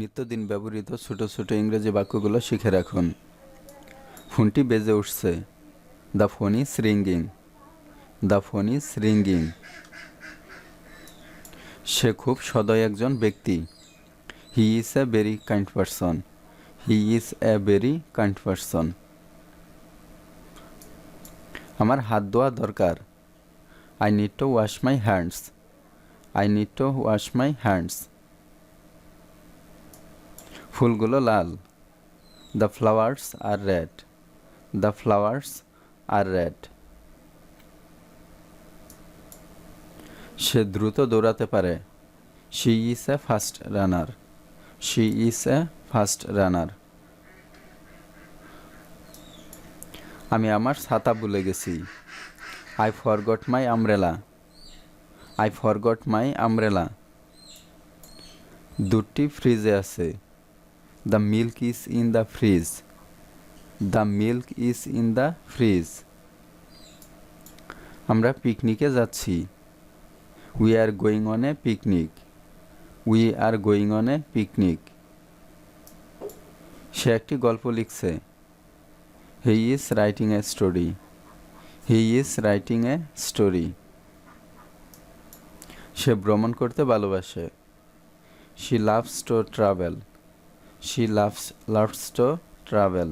নিত্যদিন ব্যবহৃত ছোট ছোট ইংরেজি বাক্যগুলো শিখে রাখুন। ফোনটি বেজে উঠছে। The phone is ringing the phone is ringing সে খুব সদয় একজন ব্যক্তি। He is a very kind person he is a very kind person আমার হাত ধোয়া দরকার। I need to wash my hands I need to wash my hands ফুলগুলো লাল। The flowers are red the flowers are red সে দ্রুত দৌড়াতে পারে। She is a fast runner she is a fast runner আমি আমার ছাতা ভুলে গেছি। I forgot my umbrella I forgot my umbrella দুটি ফ্রিজে আছে। The milk is in the fridge the milk is in the fridge আমরা পিকনিকে যাচ্ছি। We are going on a picnic we are going on a picnic সে একটি গল্প লিখছে। He is writing a story he is writing a story সে ভ্রমণ করতে ভালোবাসে। She loves to travel she loves loves to travel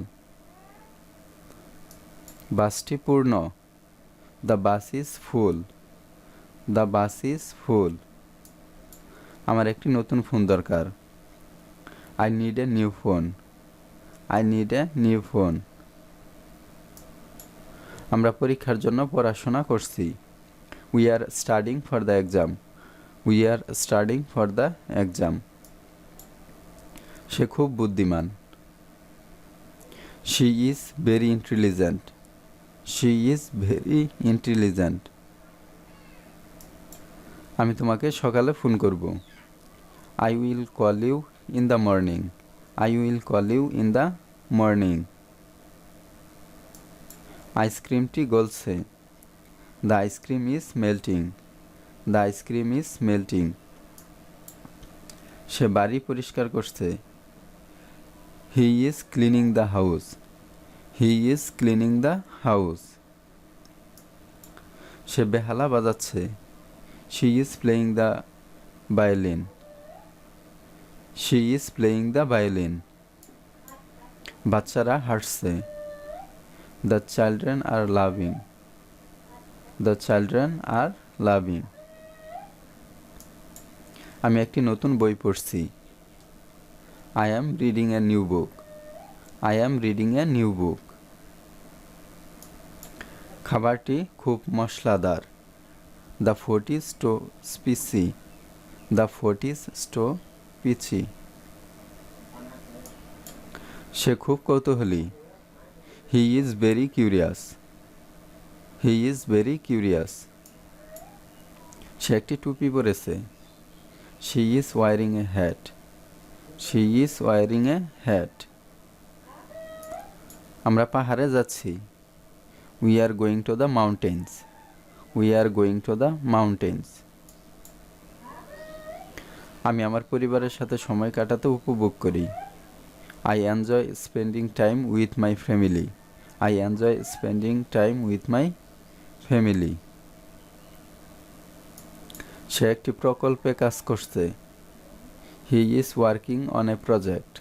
বাসটি পূর্ণ the bus is full the bus is full আমার একটি নতুন ফোন দরকার। I need a new phone I need a new phone আমরা পরীক্ষার জন্য পড়াশোনা করছি। We are studying for the exam we are studying for the exam সে খুব বুদ্ধিমান। She is very intelligent she is very intelligent আমি তোমাকে সকালে ফোন করব। I will call you in the morning I will call you in the morning আইসক্রিমটি গলছে। The ice cream is melting the ice cream is melting সে বাড়ি পরিষ্কার করছে। He is cleaning the house he is cleaning the house সে বেহালা বাজাচ্ছে। She is playing the violin she is playing the violin বাচ্চারা হাসছে। The children are loving the children are loving আমি একটি নতুন বই পড়ছি। I am reading a new book I am reading a new book খাবারটি খুব মশলাদার। The food is too spicy the food is too spicy সে খুব কৌতূহলী। He is very curious he is very curious সে একটি টুপি পরেছে। She is wearing a hat she is wearing a hat আমরা পাহাড়ে যাচ্ছি। We are going to the mountains we are going to the mountains আমি আমার পরিবারের সাথে সময় কাটাতে উপভোগ করি। I enjoy spending time with my family I enjoy spending time with my family সে একটি প্রকল্পে কাজ করছে। He is working on a project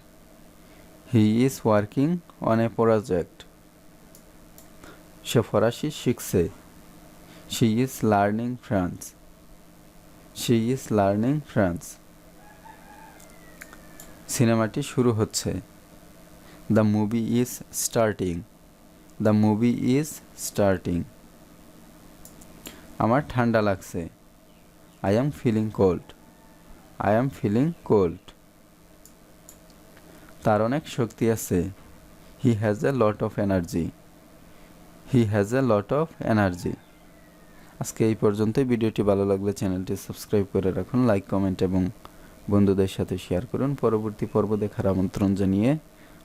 he is working on a project সে ফরাসি শিখছে she is learning France she is learning France সিনেমাটি শুরু হচ্ছে। The movie is starting the movie is starting আমার ঠান্ডা লাগছে। I am feeling cold I am feeling cold তার অনেক শক্তি আছে। He has a lot of energy he has a lot of energy আজকে এই পর্যন্তই। ভিডিওটি ভালো লাগলে চ্যানেলটি সাবস্ক্রাইব করে রাখুন লাইক কমেন্ট এবং বন্ধুদের সাথে শেয়ার করুন। পরবর্তী পর্ব দেখার আমন্ত্রণ জানিয়ে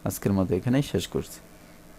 আজকের মতো এখানেই শেষ করছি।